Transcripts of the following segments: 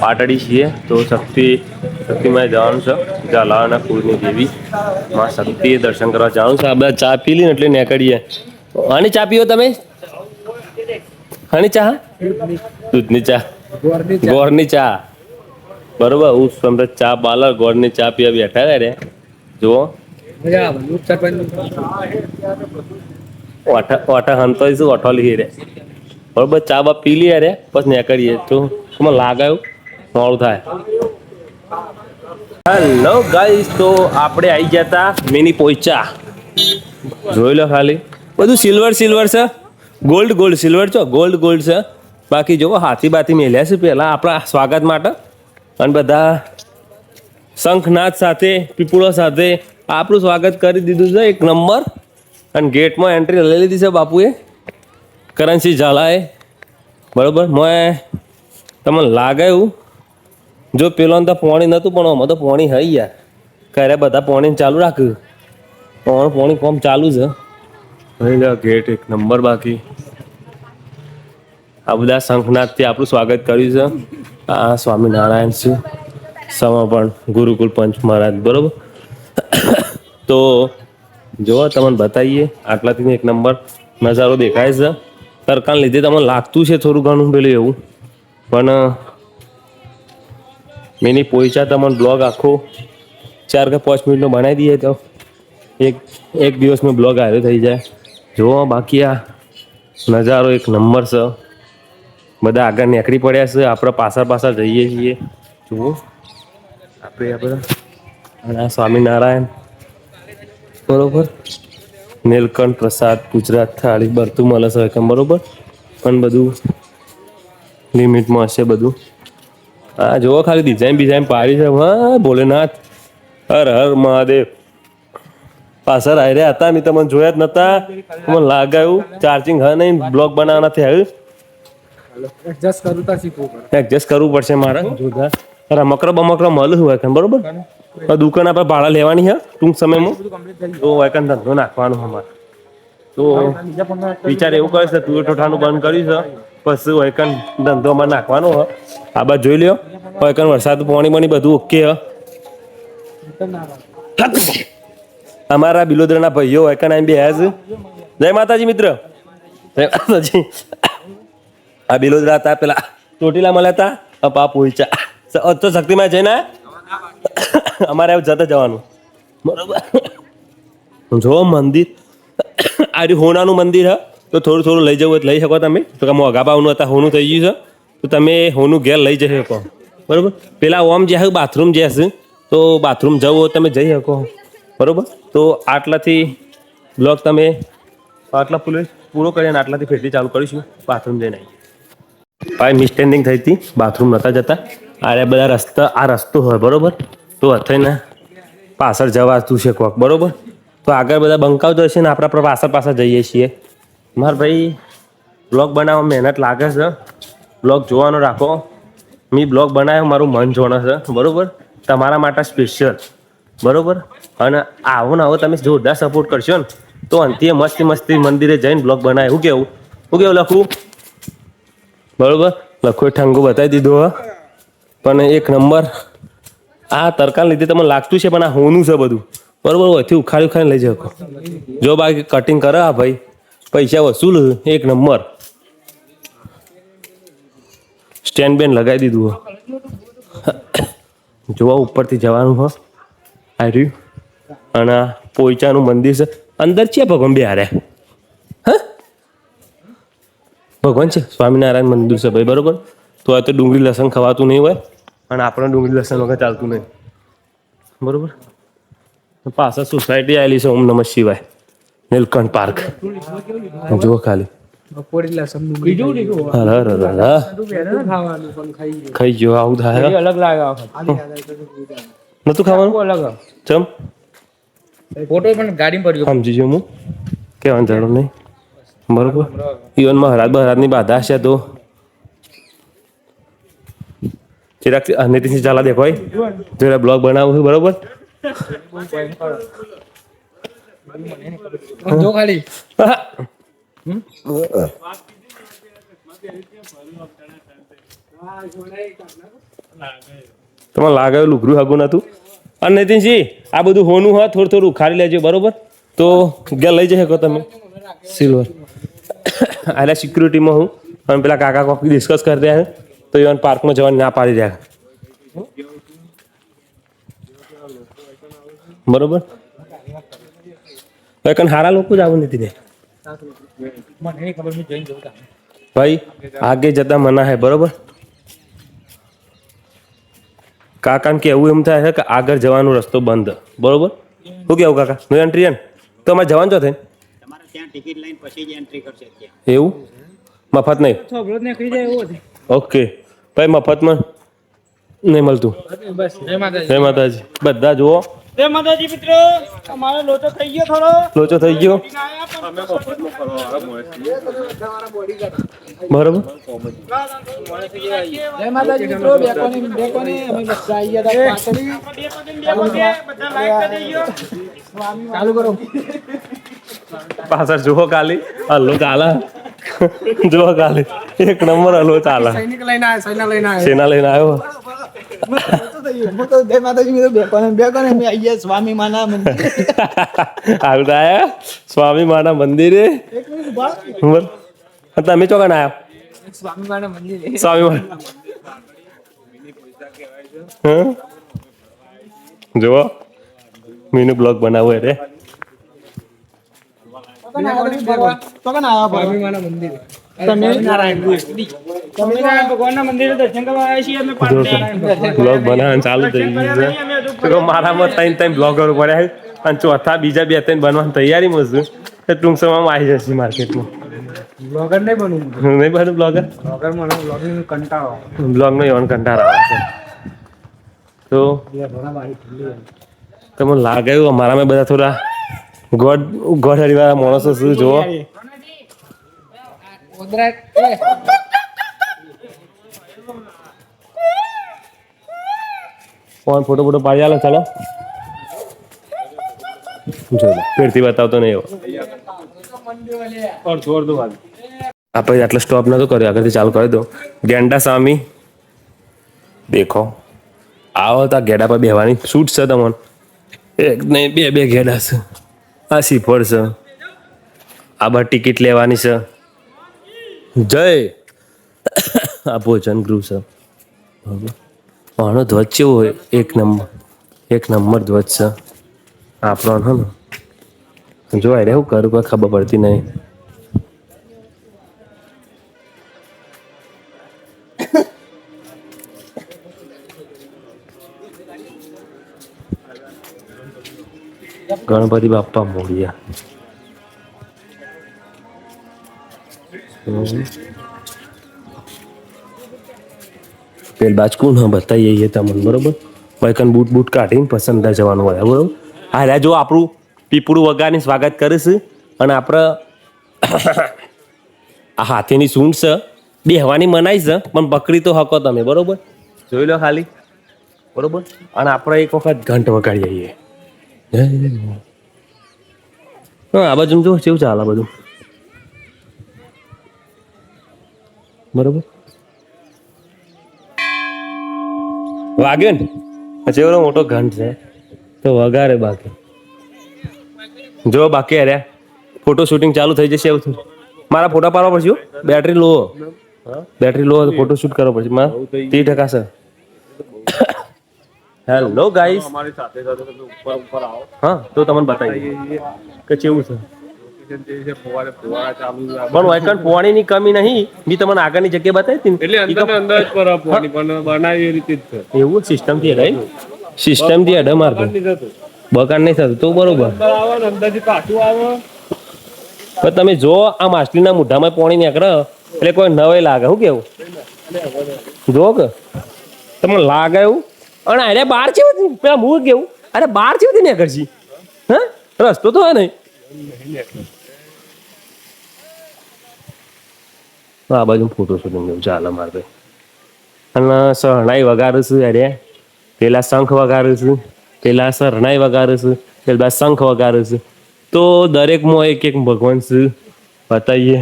પાટડી છીએ તો શક્તિ શક્તિમાં જવાનું છે. ઝાલાવાના કુળની દેવી. માં શક્તિએ દર્શન કરવા જવાનું છે. આ બધા ચા પી લઈને એટલે નીકળીએ. આની ચા પીઓ તમે? આની ચા? દૂધની ચા. ગોળની ચા. બરોબર હું સમજ ચા પાર્લર ગોળની ચા પીવા બેઠા રે. જુઓ. ઓઠા ઓઠા હંતો ઓઠો લીધી રે. બરોબર ચા બા પી લઈએ રે પછી કરીએ. તો તમને લાગાયું મોડું થાય. હેલો ગાઈસ તો આપણે આવી ગયા હતા મિની પોઈચા જોઈ લો ખાલી. બધું સિલ્વર સિલ્વર છે. ગોલ્ડ ગોલ્ડ સિલ્વર છો? ગોલ્ડ ગોલ્ડ છે. બાકી જુઓ હાથી બાથી મેલ્યા છે પહેલાં આપણા સ્વાગત માટે. અને બધા શંખનાદ સાથે પીપળો સાથે આપણું સ્વાગત કરી દીધું છે એક નંબર. અને ગેટમાં એન્ટ્રી લઈ લીધી છે બાપુએ. કરન્સી ઝાલાએ. બરોબર? મેં તમને લાગે એવું જો પેલો તો પોણી નહોતું પણ અમે તો પોણી હઈ યાર. ક્યારે બધા પોણી ચાલુ રાખ્યું. પણ, પોણી કોમ ચાલુ છે. ગેટ એક નંબર બાકી. આ બધા શંખનાથથી આપણું સ્વાગત કર્યું છે. આ સ્વામિનારાયણ છે. સમર્પણ ગુરુકુળ પંચ મહારાજ, બરોબર? તો જો તમને બતાવીએ. આટલાથી એક નંબર નજારો દેખાય છે. તરકાને લીધે તમને લાગતું છે થોડું ઘણું પેલું એવું. પણ મેની પોઈચા તમને બ્લોગ આખો ચાર કે પાંચ મિનિટનો બનાવી દઈએ તો. એક એક દિવસનો બ્લોગ આવ્યો થઈ જાય. જુઓ બાકી આ નજારો એક નંબર છે. બધા આગળ નીકળી પડ્યા છે. આપણે પાછળ પાછળ જઈએ છીએ. જુઓ. આપણે આપણે સ્વામિનારાયણ. બરોબર? નીલકંઠ પ્રસાદ ગુજરાત થાળી બરતું મળે છે એકમ બરાબર? પણ બધું લિમિટમાં હશે બધું. હા જુઓ ખાલી ડિઝાઇન બિઝાઇન પાડી છે. હા ભોલેનાથ. હર હર મહાદેવ. પાછળ આવી રહ્યા હતા નહીં તમને જોયા જ નતા. મને લાગાયું ચાર્જિંગ હા નહીં બ્લોગ બનાવવા નથી આવ્યું એડજસ્ટ કરવું પડશે મારે. જોરદાર. રમકડો બમકડો મળ્યું હોય બરોબર? દુકાન આપણે ભાડા લેવાની છે ટૂંક સમયમાં. તો વાયકન ધંધો નાખવાનો અમારે. તો વિચાર એવું કરે છે તું ઠોઠાનું બંધ કર્યું છે, પછી વૈકન ધંધો અમારે નાખવાનો હ આ બાજુ જોઈ લ્યો વૈકન વરસાદ પાણી બની બધું ઓકે હ અમારા બિલોદરાના ભાઈઓ વૈકન આઈ બે હેઝ જય માતાજી મિત્ર. જય માતાજી. આ બિલોદરા હતા, પેલા ચોટીલા મળ્યા હતા, અપા પોઈચા તો શક્તિમાં જઈને? અમારે જતા જવાનું. બરોબર? જો મંદિર. આ હોનાનું મંદિર, હ? તો થોડું થોડું લઈ જવું લઈ શકો તમે. તો કે મોઘા ભાવનું હતા, હોનું થઈ ગયું છે. તો તમે હોનું ઘેર લઈ જઈ શકો. બરોબર? પેલા ઓમ જે બાથરૂમ જે હશે, તો બાથરૂમ જવું હોય તમે જઈ શકો. બરોબર? તો આટલાથી બ્લોગ તમે આટલા પૂરો પૂરો કરીને આટલાથી ફેરથી ચાલુ કરીશું. બાથરૂમ જઈને આવીએ. ભાઈ મિસટેન્ડિંગ થઈ હતી. બાથરૂમ નહોતા જતા. આ બધા રસ્તા, આ રસ્તો હોય, બરોબર? તો અથઈને પાછળ જવાતું છે કોક, બરોબર? તો આગળ બધા બંકાવતો હશે ને, આપણે પાછળ પાછળ જઈએ છીએ. મારા ભાઈ, બ્લોગ બનાવવા મહેનત લાગે છે. બ્લોગ જોવાનો રાખો. મેં બ્લોગ બનાવ્યો, મારું મન જોણે છે, બરોબર? તમારા માટે સ્પેશિયલ બરોબર? અને આવો ને આવો તમે જોરદાર સપોર્ટ કરશો ને, તો અંતે મસ્તી મસ્તી મંદિરે જઈને બ્લોગ બનાવે શું કેવું? શું કેવું લખવું બરોબર? લખો, ઠંગુ બતાવી દીધું, હ. પણ એક નંબર. આ તરકાને લીધે તમને લાગતું છે, પણ આ હોનું છે બધું. બરોબર હોયથી ઉખાડી ઉખાડી લઈ શકો જો બાકી કટિંગ કરે આ ભાઈ. પૈસા વસૂલ, એક નંબર. સ્ટેન્ડ બેન લગાવી દીધું જોવા ઉપરથી જવાનું, હો. આ રહ્યું. અને આ પોઈચાનું મંદિર છે. અંદર છે ભગવાન બિહારે? હા? ભગવાન છે? સ્વામિનારાયણ મંદિર છે ભાઈ, બરોબર? તો આ તો ડુંગળી લસણ ખવાતું નહીં હોય. અને આપણે ડુંગળી લસણ વગર ચાલતું નહીં. બરોબર? પાછળ સોસાયટી આવેલી છે ઓમ નમઃ શિવાય. નીલકંઠ પાર્ક. જુઓ ખાલી. ખાઈ ગયો આવું થાય અલગ લાગે. નતું ખાવાનું? અલગ ચમ? ફોટો પણ સમજી ગયો હું. કહેવાનું જરૂર નહીં. બરોબર? ઈવન મહારાજ મહારાજની બાધા છે તો ચિરાગ નીતિન ચાલા દે ભાઈ જોડે બ્લોગ બનાવું છું બરોબર? જો ખાલી. તમારે લાગે એવું લુગરું હગું નતું અને નીતિનજી આ બધું હોનું હોય થોડું થોડું ઉખાડી લેજો બરોબર? તો ગયા લઈ જઈ શકો તમે. સિલ્વર. આલા સિક્યુરિટીમાં હું. અને પેલા કાકા કોક ડિસ્કસ કરી રહ્યા છે. તો ઇવન પાર્કમાં જવાની ના પાડી રહ્યા. બરોબર? ભાઈ હારા લોકો જ આવું નથી ને. મને નહીં ખબર મેં જઈને જોતા ભાઈ આગે જતા મના હે બરોબર? કાકાને કેવું એમ થાય છે કે આગળ જવાનો રસ્તો બંધ. બરોબર? શું કેવું કાકા? નો એન્ટ્રી એન તો અમારે જવાનું છો થઈને. તમારે ત્યાં ટિકિટ લઈને પછી જ એન્ટ્રી કરશે ત્યાં એવું? મફત નહીં? ઓકે ભાઈ મફતમાં નહીં મળતું. જય માતાજી. બધા જુઓ. જય માતાજી મિત્રો. અમારો લોચો થઈ ગયો થોડો. લોચો થઈ ગયો? બરોબર. જય માતાજી મિત્રો. બેકોની બેકોની અમે બધા આવી ગયા હતા પાછળ ચાલુ કરો. પાછળ જુઓ કાલી હલ્લો ચાલે. જુઓ કાલે એક નંબર હલ્લો ચાલે. સૈનિક લઈને આવ્યા સૈના લઈને આવ્યા સેના લઈને આવ્યો સ્વામી માના મંદિર સ્વામી માના મંદિરે. તમે ચોકન આયા? સ્વામી માના મંદિરે. સ્વામી માના જુઓ. મીનુ બ્લોગ બનાવો રે મારામાં ત્રણ ત્રણ બ્લોગરો પડ્યા છે. અને ચોથા બીજા બે ત્રણ બનવાની તૈયારી છું. ટૂંક સમયમાં આવી જશે માર્કેટમાં. બ્લોગર નહીં બનવું નહીં બનવું બ્લોગર બ્લોગર મને બ્લોગિંગ કંટાળો. બ્લોગનો એવાનો કંટાળો આવે છે. તો તમને લાગે એવું? અમારામાં બધા થોડા ગોડ ગોડ હરિવાળા માણસો શું જુઓ? કોણ ફોન ફોટો ફોટો પાડી આલો ચાલો. જો ફેરથી બતાવતો નહીં એવો. આપણે આટલો સ્ટોપ નતો કર્યો આગળથી ચાલુ કરી દો. ગેંડા સામી. દેખો. આવો તો ગેડા પર બેહવાની છૂટ છે તમને. એક નહીં બે બે ગેડા છે. આ સીફળ છે. આ બા ટિકિટ લેવાની છે. જય. આ ભોજન ગૃહ છે. આનો ધ્વજ કેવો હોય. એક નંબર. એક નંબર ધ્વજ છે. આપણો ને. જોવાય અરે હું કરું કોઈ ખબર પડતી નહીં. ગણપતિ બાપ્પા મોડિયા. પેલ બાજકુન, હા બતાવીએ તમને, બરોબર? ભાઈ બૂટ બૂટ કાઢીને પસંદ જવાનું હોય, બરોબર? હા જો આપણું પીપળું વગાને સ્વાગત કરીશ. અને આપણે આ હાથીની સૂંઢ છે. બેહવાની મનાઈ છે, પણ બકરી તો હકો તમે, બરોબર? જોઈ લો ખાલી. બરોબર? અને આપણે એક વખત ઘંટ વગાડી હા આ બાજુ જો કેવું ચાલે બધું બરોબર. વાગ્યો ને? પછી એવો મોટો ઘંટ છે. તો વગારે બાકી. જો બાકી અરે. ફોટો શૂટિંગ ચાલુ થઈ જશે એવું મારા ફોટા પાડવા પડશે બેટરી લો. બેટરી લો ફોટો શૂટ કરવો પડશે. મારા ત્રીસ ટકા સર હેલો ગાઈસ હા તો તમને બતાવી દઈએ કે કેવું છે? પણ વાયકણ પોણીની કમી નહીં બી તમને આગળની જગ્યા બતાવી હતી ને. ઈ તો- પર આપવાની પણ બનાવી એ રીતે જ છે. એવું સિસ્ટમથી અડાય સિસ્ટમથી અડે મારતો બગાડ નહીં થતું. તો બરોબર. અંદાજે આવે પણ તમે જો આ માછલીના મોઢામાં પોણી નીકળે એટલે કોઈ નવે લાગે. શું કેવું? જો કે. તમને લાગે એવું? અને અરે બાર છે પેલા મૂળ કેવું? અરે બાર છે નીકળશી હા? રસ્તો તો હા નહીં. આ બાજુ ફોટો શૂટિંગ જેવું ચાલે મારે ભાઈ અને શરણાઈ વગાડું છું અરે. પેલા શંખ વગાડું પેલા શરણાઈ વગાડું પેલા શંખ વગાડું તો દરેકમાં એક એક ભગવાન છે. બતાવીએ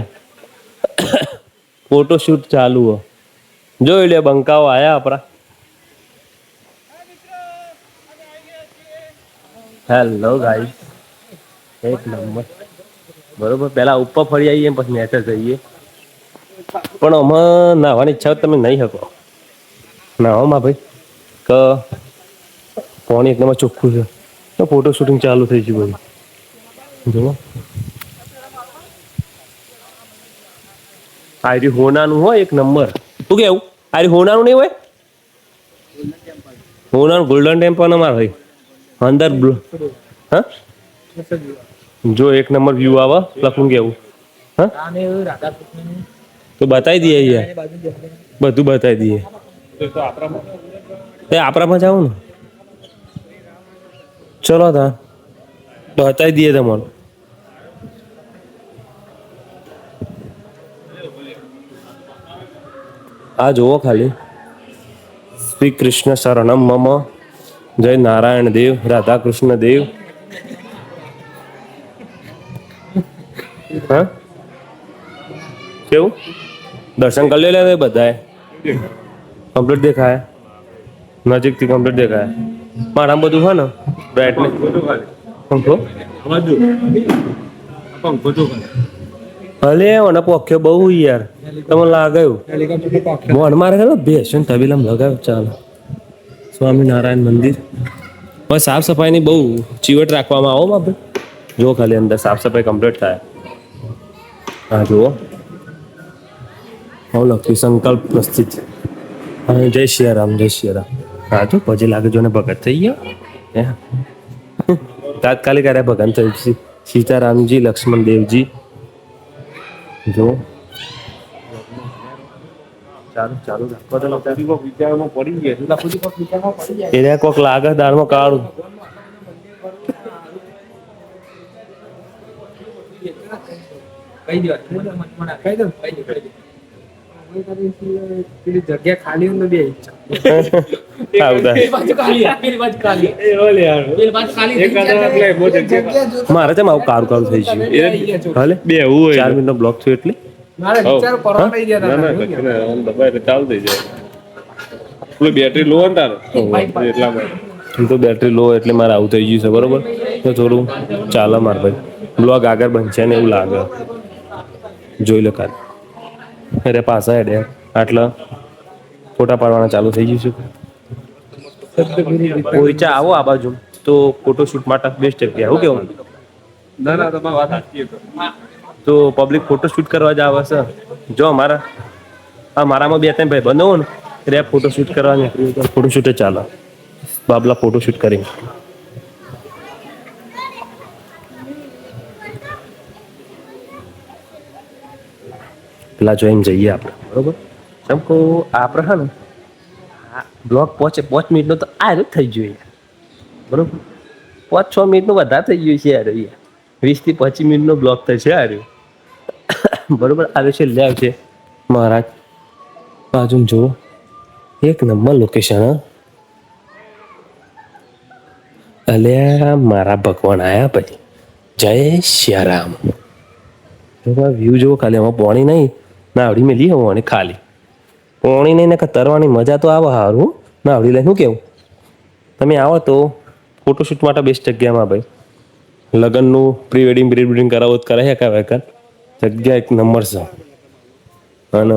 ફોટોશૂટ ચાલુ હો. જોઈ લે બંકાઓ આયા આપણા. હેલો ગાઈ એક નંબર. બરોબર? પહેલા ઉપર ફરી આવીએ પછી નેચર જઈએ. પણ આમાં નાહવાની ઈચ્છા તમે નહીં શકો. નાહવામાં ભાઈ. કે. પાણી એકદમ ચોખ્ખું છે. તો ફોટો શૂટિંગ ચાલુ થઈ ગયું બધું જુઓ. આરી હોનાનું હોય એક નંબર. શું કેવું? આરી હોનાનું નહીં હોય? હોનાનું ગોલ્ડન ટેમ્પલ અમારે હોય. અંદર બ્લુ. હા? જો એક નંબર વ્યૂ આવે લખું કેવું? હા? તો બતાવી દઈએ યાર બધું બતાવી દઈએ. એ આપણામાં જાવ ને? ચલો તા. બતાવી દઈએ તમારું. આ જુઓ ખાલી. શ્રી કૃષ્ણ શરણમ મમ. જય નારાયણ દેવ રાધા કૃષ્ણ દેવ. હા? કેવું? દર્શન કરી લે બધાએ? કમ્પ્લીટ દેખાય. નજીકથી કમ્પ્લીટ દેખાય. મારામાં બધું હોય ને? બ્રાઇટનેસ બધું પંખો ભલે મને પોખ્યો બહુ યાર. તમને લાગ્યું? હેલિકોપ્ટર મારે ને તબીલામ લગાવ્યો ચાલો. સ્વામિનારાયણ મંદિર. પણ સાફ સફાઈની બહુ ચીવટ રાખવામાં આવો આપણે જુઓ ખાલી અંદર સાફ સફાઈ કમ્પ્લીટ થાય. હા, જુઓ. હું લખ્યું સંકલ્પ પ્રસ્થિત. હા, જય શ્રી રામ જય શ્રી રામ હા જો પછી લાગે જો ને ભગત થઈ ગયો. હે? તાત્કાલિક અરે ભગત થયું સીતારામજી લક્ષ્મણ દેવજી જો ચાલુ ચાલુ રાખો. તો વિચારમાં પડી ગયા. કોક વિચારમાં પડી એને કોક લાગે દાળમાં કાળું કહી દો કહી દો પેલી જગ્યા ખાલી હોય બે મારે છે આવું કાળું કાળું થઈ ગયું. બે એવું હોય ચાર મિનિટનો બ્લોક થયો એટલે? બેટરી લો ને તારે? એટલા માટે. તો બેટરી લો એટલે મારે આવું થઈ ગયું છે બરોબર? તો થોડું ચાલે મારે ભાઈ. બ્લોગ આગળ બનશે ને એવું લાગે. જોઈ લો કાલ. અરે પાછા હેડે. આટલા ફોટા પાડવાના ચાલુ થઈ ગયું છે? પોઈચા આવો આ બાજુ. તો ફોટોશૂટ માટે બેસ્ટ જગ્યા હું કેવું ના ના તમારી વાત સાચી છે. તો પબ્લિક ફોટોશૂટ કરવા જ આવે છે જો અમારા આ મારામાં બે ત્રણ ભાઈ બંધો ને, એટલે ફોટોશૂટ કરવા નીકળ્યું ફોટો જ ચાલે. બાબલા ફોટોશૂટ કરી પેલા જો એમ જઈએ આપણે, બરોબર? કેમ કહું આપણે હા ને બ્લોક પહોંચે પાંચ મિનિટનો તો આ જ થઈ ગયો યાર. બરોબર? પાંચ છ મિનિટનો વધારે થઈ ગયું છે યાર. વીસથી પચીસ મિનિટનો બ્લોક થશે યાર બરોબર આવે છે લે છે મહારાજ બાજુ જુઓ. એક નંબર લોકેશન હા. અલ્યા, મારા ભગવાન આયા ભાઈ. જય શ્યારામ. વ્યૂ જુઓ ખાલી એમાં પોણી નહીં. નાવડી મેલી હોવાની ખાલી. પોણી નહીં ને તરવાની મજા તો આવે સારું નાવડી લઈને શું કેવું? તમે આવો તો ફોટોશૂટ માટે બેસ્ટ જગ્યામાં ભાઈ. લગ્નનું પ્રી વેડિંગ પ્રી વેડિંગ કરાવો તો કરે છે કાંઈ જગ્યા એક નંબર છે. અને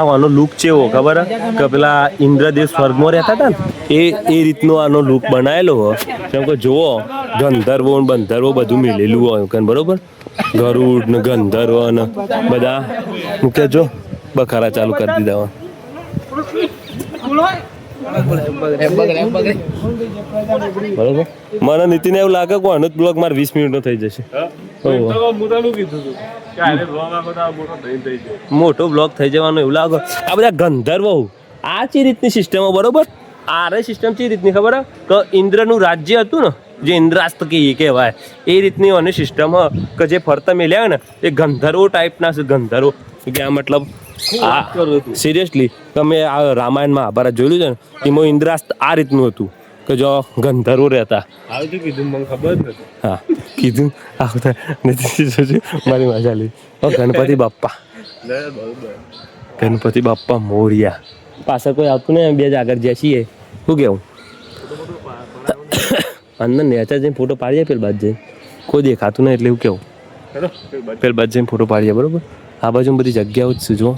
આનો લુક ચેવો, ખબર? કે પેલા ઇન્દ્રદેવ સ્વર્ગમાં રહેતા હતા ને, એ એ રીતનો આનો લુક બનાવેલો હોય કેમ કે જુઓ, ગંધર્વો બંધર્વો બધું મિલેલું હોય કે બરોબર? ગરુડ ને ગંધર્વ ને બધા. મૂકે જો, બખારા ચાલુ કરી દીધા હોય. બરોબર? મને નીતિને એવું લાગે કે આનો જ બ્લોગ મારે વીસ મિનિટનો થઈ જશે. મોટો બ્લોક થઈ જવાનો એવું લાગે. આ બધા ગંધર્વો આ ચી રીતની સિસ્ટમો બરોબર? આ રે સિસ્ટમ ચી રીતની ખબર? કે ઇન્દ્રનું રાજ્ય હતું ને જે ઇન્દ્રાસ્ત કહીએ કહેવાય એ રીતની અને સિસ્ટમ કે જે ફરતા મેલ્યા ને એ ગંધર્વો ટાઈપના છે ગંધર્વો. કે આ મતલબ આ સિરિયસલી તમે આ રામાયણ મહાભારત જોયેલું છે ને એમાં ઇન્દ્રાસ્ત આ રીતનું હતું. કે જો ગંધર્વ રહેતા. આવતું કીધું મને ખબર નથી. હા કીધું? આવતા નથી જોજો મારી મજા લી ગણપતિ બાપ્પા. ગણપતિ બાપ્પા મોરિયા. પાછળ કોઈ આવતું નહીં બે જ આગળ જ્યાં છીએ. શું કેવું? અંદર નેચર જઈને ફોટો પાડીએ પેલ બાદ જઈને. કોઈ દેખાતું નહીં એટલે એવું કેવું? પેલ બાદ જઈને ફોટો પાડીએ બરોબર? આ બાજુ બધી જગ્યાઓ જ છે જો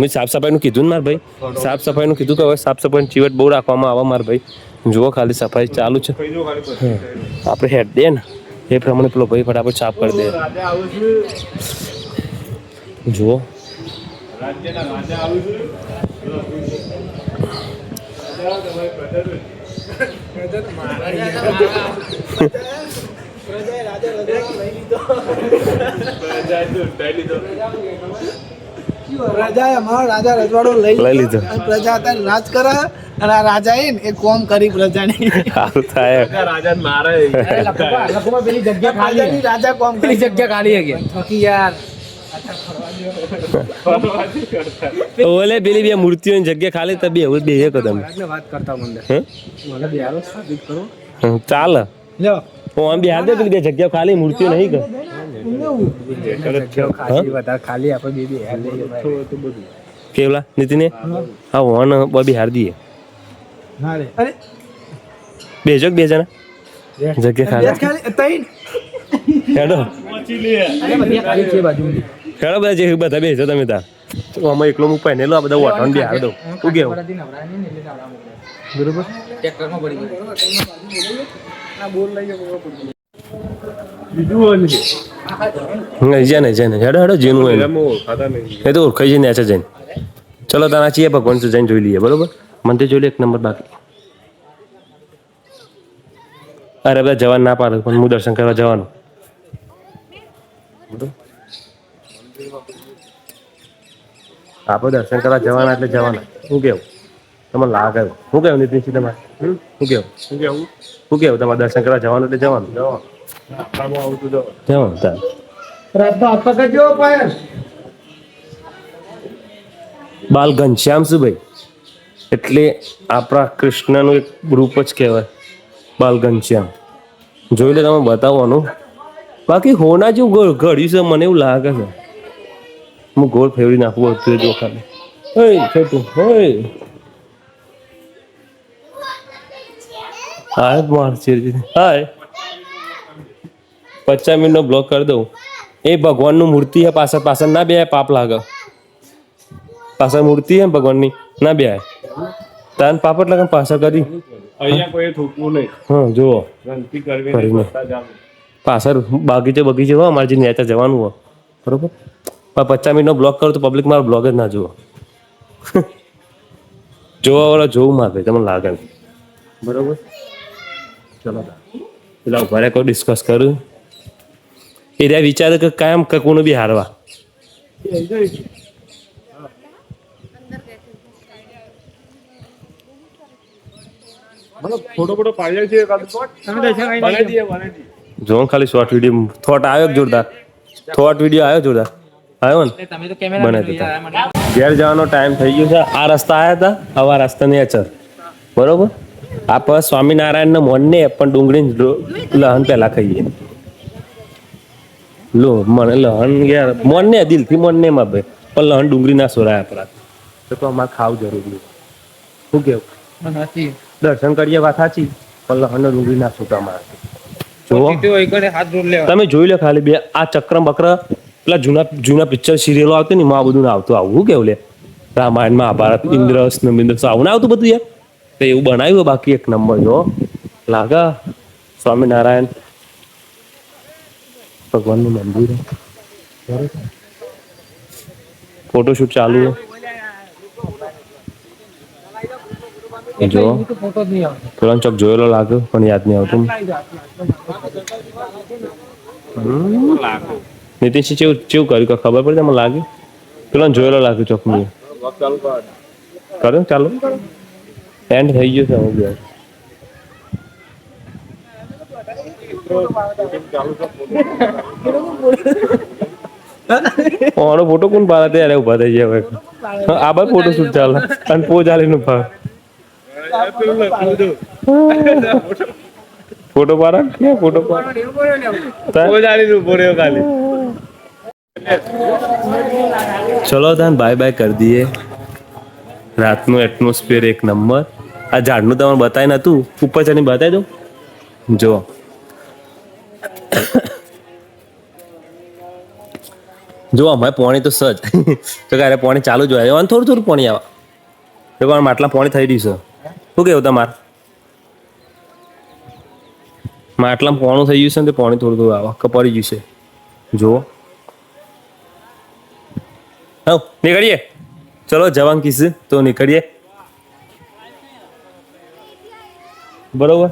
મેં સાફ સફાઈનું કીધું ને મારા ભાઈ? સાફ સફાઈનું કીધું કે હવે સાફ સફાઈનું ચીવટ બહુ રાખવામાં આવે મારા ભાઈ. જુઓ ખાલી સફાઈ ચાલુ છે. આપણે હેડ દે ને. એ પ્રમાણે પેલો ભાઈ ફટાફટ સાફ કરી દે. જુઓ. પ્રજાએ અમારો રાજા રજવાડો લઈ લીધો. પ્રજા અત્યારે રાજ કરે અને આ રાજા એ એ કોમ કરી પ્રજાની. સારું થાય રાજા મારે. લખોમાં પેલી જગ્યા ખાલી રાજા કોમ કરી જગ્યા ખાલી હે થકી યાર. ઓલે પેલી બે મૂર્તિઓની જગ્યા ખાલી તો બે બે એક તમે વાત કરતા મને. મને બિહારો સાબિત કરો? હમ, ચાલે. લ્યો. હું આમ બિહાર દે પેલી બે જગ્યા ખાલી મૂર્તિઓ નહીં કર બે બે. કેવલા? નીતિને? હા વન બબી હાર દીએ ના રે બે જો બે જણા? જગ્યા ખાલી. હેડો. અરે બધી ખાલી છે બાજુ હેડો બધા જે બધા બેસો તમે તાર તો આમાં એકલો મૂકવાય ને લો બધા વોટન બી હાર દો ઉગે બરોબર. ટ્રેક્ટરમાં પડી ચલો તારા છીએ ભગવાન શું જઈને જોઈ લઈએ બરોબર? મંદિર જોઈ લે એક નંબર બાકી. અરે બધા જવાન ના પાડે પણ હું દર્શન કરવા જવાનું? આપણે દર્શન કરવા જવાના એટલે જવાના. શું કેવું? તમને લાગે? શું કેવું નીતિનસિંહ તમારે? શું કેવું? શું કેવું? શું કેવું તમારે દર્શન કરવા જવાનું એટલે જવાનું? જવાનું તાર. રાતનો હાથ પકડજો પાયલ બાલ ઘનશ્યામ શું ભાઈ એટલે આપણા કૃષ્ણનું એક રૂપ જ કહેવાય બાલ ઘનશ્યામ જોઈ લે તમે બતાવવાનું. બાકી હોના જેવું ઘડ્યું છે મને એવું લાગે છે. હું ગોળ ફેરવી નાખવું હતું જો ખાલી ઓય છોટું હાય માર ચીરજી હાય. પચાસ મિનિટનો બ્લોક કરી દઉં. એ ભગવાનનું મૂર્તિ હે પાછળ પાછળ. ના બે પાપ લાગે. પાછળ મૂર્તિ હે ભગવાનની. ના બે તાન પાપડ લગન પાછળ કરી. અહીંયા કોઈ થૂકવું નહીં. હા જુઓ. કરવી. પાછળ બાગીચે બગીચે હોય અમારે જે નેચર જવાનું હોય બરોબર? પણ પચાસ મિનિટનો બ્લોક કરું તો પબ્લિક મારો બ્લોગ જ ના જુઓ. જોવા વાળા જોવું માગે તમને લાગે બરોબર? ચલો પેલા ઊભા રહ્યા કોઈ ડિસ્કસ કરું? એ રહ્યા વિચારે કે કાયમ કકુનું બી હારવા. જો ખાલી શોર્ટ વીડિયો થોટ આવ્યો જોરદાર? થોટ વીડિયો આવ્યો જોરદાર? આવ્યો ને? તમે તો કેમેરા બનાવી દીધા ઘેર જવાનો ટાઈમ થઈ ગયો છે. આ રસ્તા આવ્યા હતા આવા રસ્તાની અચર બરોબર? આપણે સ્વામિનારાયણના મોનને પણ ડુંગળી લહન પહેલા ખાઈએ. લો મને લહન યાર મોનને દિલથી મોનને માં ભાઈ. પણ લહન ડુંગળી ના સોરાય આપણા. તો તો અમારે ખાવ જરૂરી શું કેવું? દર્શન કરીએ વાત સાચી પણ લહન ડુંગળી ના સોટા મારે. તમે જોઈ લો ખાલી બે આ ચક્રમ બક્ર પેલા જૂના જૂના પિક્ચર સિરિયલો આવતી ને એમાં આ બધું આવતું. આવું શું કેવું લે? રામાયણ મહાભારત ઇન્દ્ર ને આવું આવતું બધું યાર? તો એવું બનાવ્યું બાકી એક નંબર જો. લાગા સ્વામિનારાયણ ભગવાનનું મંદિર. ફોટોશૂટ ચાલુ. જો. ચોક જોયેલો લાગ્યો પણ યાદ નહીં આવતું. નીતિશ ચેવું ચેવું કર્યું કે ખબર પડી તમને લાગ્યું પેલો જોયેલો લાગ્યું ચોક મેં કરો ચાલો? એન્ડ થઈ ગયું છે હું ગયો. ઓનો ફોટો કોણ પાડે? ત્યારે ઊભા થઈ ગયા હવે. આ બાર ફોટો શૂટ ચાલે? અને પોજ આલીનું ભાવ ફોટો પાડા? કે ફોટો પાડા? બહુ જાણીને ઊભો રહ્યો ખાલી. ચલો તાન બાય બાય કરી દઈએ. રાતનું એટમોસ્ફિયર એક નંબર. આ ઝાડનું તમને બતાવી નતું ઉપર ચડીને બતાવી દઉં? જો. જો, અમારે પાણી તો સજ. તો ક્યારે પાણી ચાલુ જોયા અને થોડું થોડું પાણી આવે. તો પણ માટલા પાણી થઈ રહ્યું છે. શું કેવું તમારે? માટલા પોણું થઈ ગયું છે ને તે પાણી થોડું થોડું આવે. કપડી ગયું છે. જુઓ હા નીકળીએ. ચલો, જવાન કિસ તો નીકળીએ. બરોબર?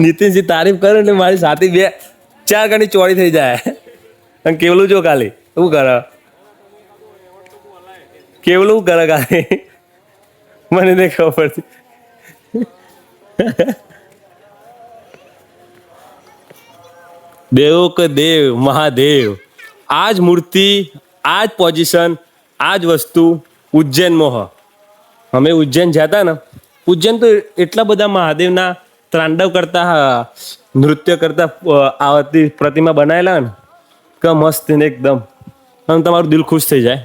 નીતિનજી તારીફ કરે એટલે મારી સાથે બે, ચાર ગણી ચોરી થઈ જાય. અને કેવલું જો કાલે શું કરે? કેવલું કરે કાલે મને નહીં ખબર. દેવો કે દેવ, મહાદેવ આ જ મૂર્તિ આ જ પોઝિશન આ જ વસ્તુ ઉજ્જૈનમાં હ અમે ઉજ્જૈન જતા ને, ઉજ્જૈન તો એટલા બધા મહાદેવના ત્રાંડવ કરતા નૃત્ય કરતા આવતી પ્રતિમા બનાવેલા ને, કે મસ્ત ને એકદમ. આમ તમારું દિલ ખુશ થઈ જાય.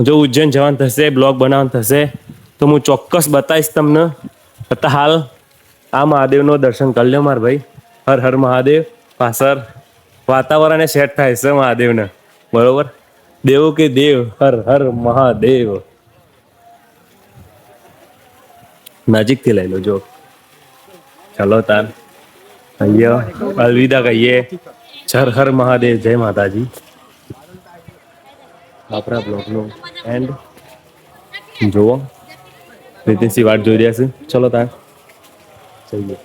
જો ઉજ્જૈન જવાનું થશે, બ્લોગ બનાવવાનું થશે, તો હું ચોક્કસ બતાવીશ તમને. છતાં હાલ, આ મહાદેવનો દર્શન કરી લ્યો મારા ભાઈ. હર હર મહાદેવ પાસર વાતાવરણે સેટ થાય છે મહાદેવને. બરોબર? દેવો કે દેવ, હર હર મહાદેવ. નજીકથી લઈ લો જો ચલો તાર. અહીંયા અલવિદા કહીએ. હર હર મહાદેવ. જય માતાજી. આપણા બ્લોગનો એન્ડ જુઓ. નીતિનસિંહ વાટ જોઈ રહ્યા છે. ચલો તાર. જઈએ.